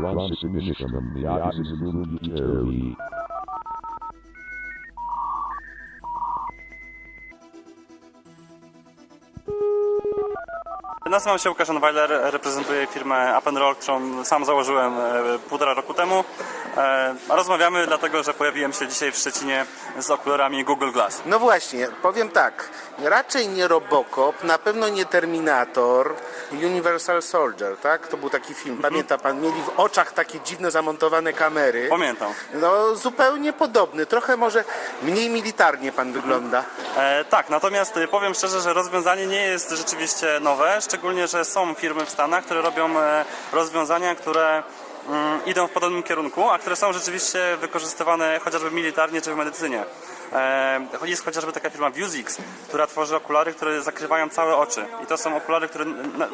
Francis Initium, the Isis Nazywam się Łukasz Weiler, reprezentuję firmę Up Roll, którą sam założyłem e, półtora roku temu. E, Rozmawiamy dlatego, że pojawiłem się dzisiaj w Szczecinie z okularami Google Glass. No właśnie, powiem tak, raczej nie Robocop, na pewno nie Terminator, Universal Soldier, tak? To był taki film, pamięta pan, mieli w oczach takie dziwne zamontowane kamery. Pamiętam. No zupełnie podobny, trochę może mniej militarnie pan wygląda. E, tak, natomiast e, powiem szczerze, że rozwiązanie nie jest rzeczywiście nowe, szczególnie, że są firmy w Stanach, które robią e, rozwiązania, które mm, idą w podobnym kierunku, a które są rzeczywiście wykorzystywane chociażby militarnie czy w medycynie. E, Jest chociażby taka firma Vuzix, która tworzy okulary, które zakrywają całe oczy. I to są okulary, które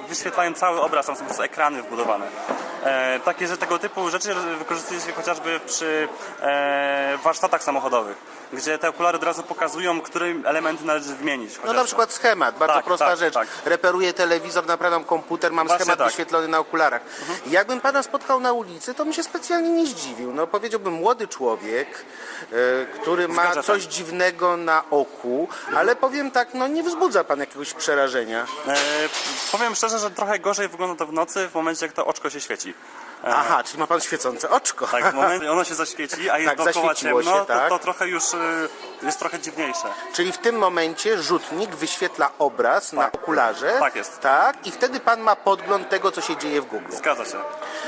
wyświetlają cały obraz, tam są po prostu ekrany wbudowane. E, takie, że tego typu rzeczy wykorzystuje się chociażby przy e, warsztatach samochodowych gdzie te okulary od razu pokazują, które elementy należy wymienić. No chociażby. na przykład schemat, bardzo Tak, prosta tak, rzecz. tak. Reperuję telewizor, naprawiam komputer, mam Właśnie schemat tak. wyświetlony na okularach. Jakbym pana spotkał na ulicy, to bym się specjalnie nie zdziwił. No powiedziałbym młody człowiek, e, który ma gadżetem. coś dziwnego na oku, ale powiem tak, no nie wzbudza pan jakiegoś przerażenia. E, powiem szczerze, że trochę gorzej wygląda to w nocy, w momencie jak to oczko się świeci. Aha, czyli ma pan świecące oczko. Tak, w momencie ono się zaświeci, a jest Tak, dookoła zaświeciło ciemno, się, tak. to, to trochę już e, jest trochę dziwniejsze. Czyli w tym momencie rzutnik wyświetla obraz na okularze. Tak jest. Tak, i wtedy pan ma podgląd tego, co się dzieje w Google. Zgadza się.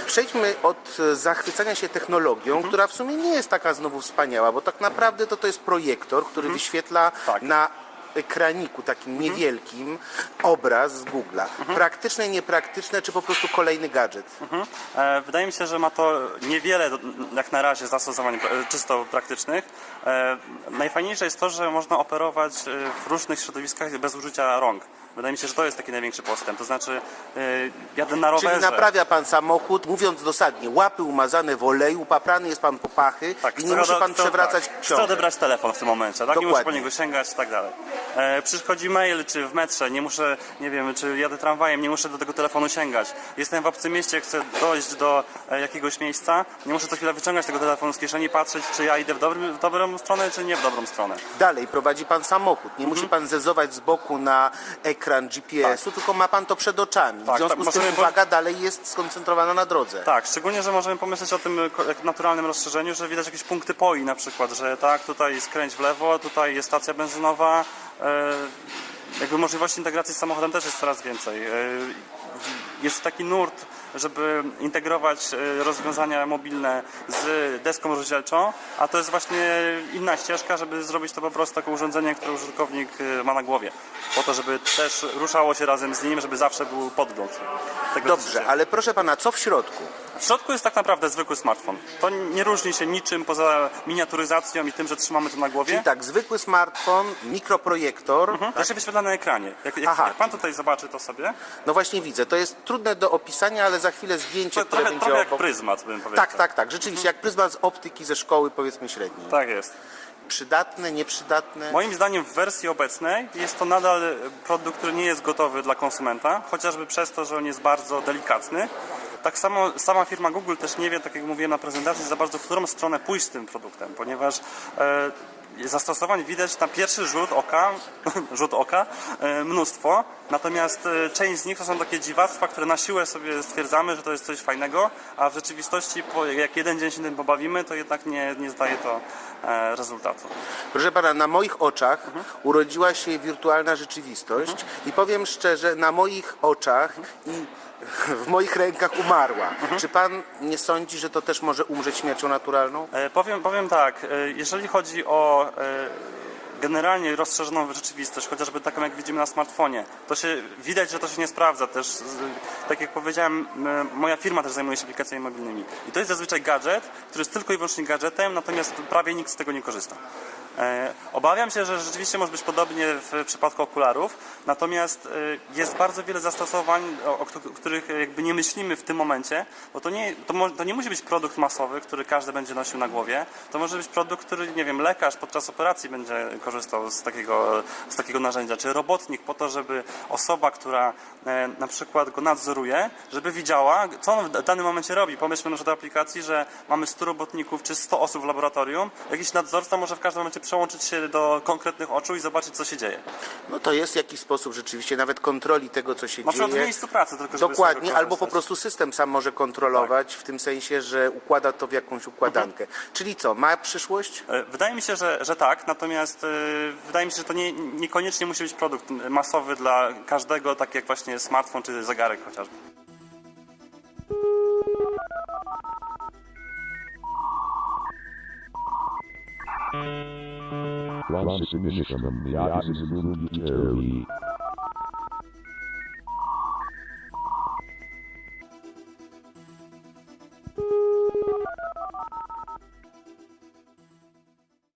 Przejdźmy od e, zachwycania się technologią, Mhm. która w sumie nie jest taka znowu wspaniała, bo tak naprawdę to to jest projektor, który wyświetla Tak. na ekraniku takim niewielkim obraz z Google'a. Praktyczne, niepraktyczne, czy po prostu kolejny gadżet? E, Wydaje mi się, że ma to niewiele do- jak na razie zastosowań e, czysto praktycznych. E, Najfajniejsze jest to, że można operować e, w różnych środowiskach bez użycia rąk. Wydaje mi się, że to jest taki największy postęp. To znaczy, e, jadę na rowerze. Czyli naprawia pan samochód, mówiąc dosadnie, łapy umazane w oleju, paprany jest pan po pachy Tak, i nie musi pan przewracać tak, książek. odebrać telefon w tym momencie, tak? Nie muszę po Dokładnie. niego sięgać i tak dalej. E, przychodzi mail, czy w metrze, nie muszę, nie wiem, czy jadę tramwajem, nie muszę do tego telefonu sięgać. Jestem w obcym mieście, chcę dojść do e, jakiegoś miejsca, nie muszę co chwilę wyciągać tego telefonu z kieszeni, patrzeć, czy ja idę w, dobrym, w dobrą stronę, czy nie w dobrą stronę. Dalej prowadzi pan samochód. Nie Mhm. musi pan zezować z boku na ekran GPS-u, tylko ma pan to przed oczami. Tak, w związku tak, z tym możemy uwaga dalej jest skoncentrowana na drodze. Tak, szczególnie, że możemy pomyśleć o tym e, ko- jak naturalnym rozszerzeniu, że widać jakieś punkty POI na przykład, że tak, tutaj skręć w lewo, tutaj jest stacja benzynowa. E, jakby możliwości integracji z samochodem też jest coraz więcej. E, jest taki nurt, żeby integrować e, rozwiązania mobilne z deską rozdzielczą, a to jest właśnie inna ścieżka, żeby zrobić to po prostu takie urządzenie, które użytkownik e, ma na głowie. Po to, żeby też ruszało się razem z nim, żeby zawsze był podgląd. Tego, Dobrze, ale proszę pana, co w środku? W środku jest tak naprawdę zwykły smartfon. To nie różni się niczym poza miniaturyzacją i tym, że trzymamy to na głowie. Czyli tak, zwykły smartfon, mikroprojektor. Mhm. To się wyświetla na ekranie. Jak, jak, Aha. jak pan tutaj zobaczy to sobie, No właśnie widzę, to jest trudne do opisania, ale za chwilę zdjęcie, które trochę, będzie trochę jak obok. pryzmat, bym powiedział. Tak, tak, tak, rzeczywiście, jak pryzmat z optyki ze szkoły, powiedzmy średniej. Tak jest. Przydatne, nieprzydatne. Moim zdaniem w wersji obecnej jest to nadal produkt, który nie jest gotowy dla konsumenta, chociażby przez to, że on jest bardzo delikatny. Tak samo sama firma Google też nie wie, tak jak mówiłem na prezentacji, za bardzo w którą stronę pójść z tym produktem, ponieważ e, zastosowań widać na pierwszy rzut oka, rzut oka e, mnóstwo, natomiast e, część z nich to są takie dziwactwa, które na siłę sobie stwierdzamy, że to jest coś fajnego, a w rzeczywistości jak jeden dzień się tym pobawimy, to jednak nie, nie zdaje to rezultatu. Proszę pana, na moich oczach urodziła się wirtualna rzeczywistość i powiem szczerze, na moich oczach i w moich rękach umarła. Czy pan nie sądzi, że to też może umrzeć śmiercią naturalną? E, Powiem, powiem tak, e, jeżeli chodzi o e, generalnie rozszerzoną rzeczywistość, chociażby taką jak widzimy na smartfonie, to się widać, że to się nie sprawdza też. Tak jak powiedziałem, moja firma też zajmuje się aplikacjami mobilnymi. I to jest zazwyczaj gadżet, który jest tylko i wyłącznie gadżetem, natomiast prawie nikt z tego nie korzysta. E, Obawiam się, że rzeczywiście może być podobnie w przypadku okularów, natomiast y, jest bardzo wiele zastosowań, o, o któ- których jakby nie myślimy w tym momencie, bo to nie, to, to nie musi być produkt masowy, który każdy będzie nosił na głowie, to może być produkt, który, nie wiem, lekarz podczas operacji będzie korzystał z takiego, z takiego narzędzia, czy robotnik po to, żeby osoba, która e, na przykład go nadzoruje, żeby widziała, co on w danym momencie robi. Pomyślmy na przykład do aplikacji, że mamy 100 robotników czy 100 osób w laboratorium, jakiś nadzorca może w każdym momencie przełączyć się do konkretnych oczu i zobaczyć, co się dzieje. No to jest jakiś sposób rzeczywiście nawet kontroli tego, co się Na przykład w dzieje. miejscu pracy tylko, żeby Dokładnie, albo po prostu system sam może kontrolować, w tym sensie, że układa to w jakąś układankę. Czyli co, ma przyszłość? E, Wydaje mi się, że, że tak, natomiast e, wydaje mi się, że to nie, niekoniecznie musi być produkt masowy dla każdego, tak jak właśnie smartfon czy zegarek chociażby. One significant, the eyes is a little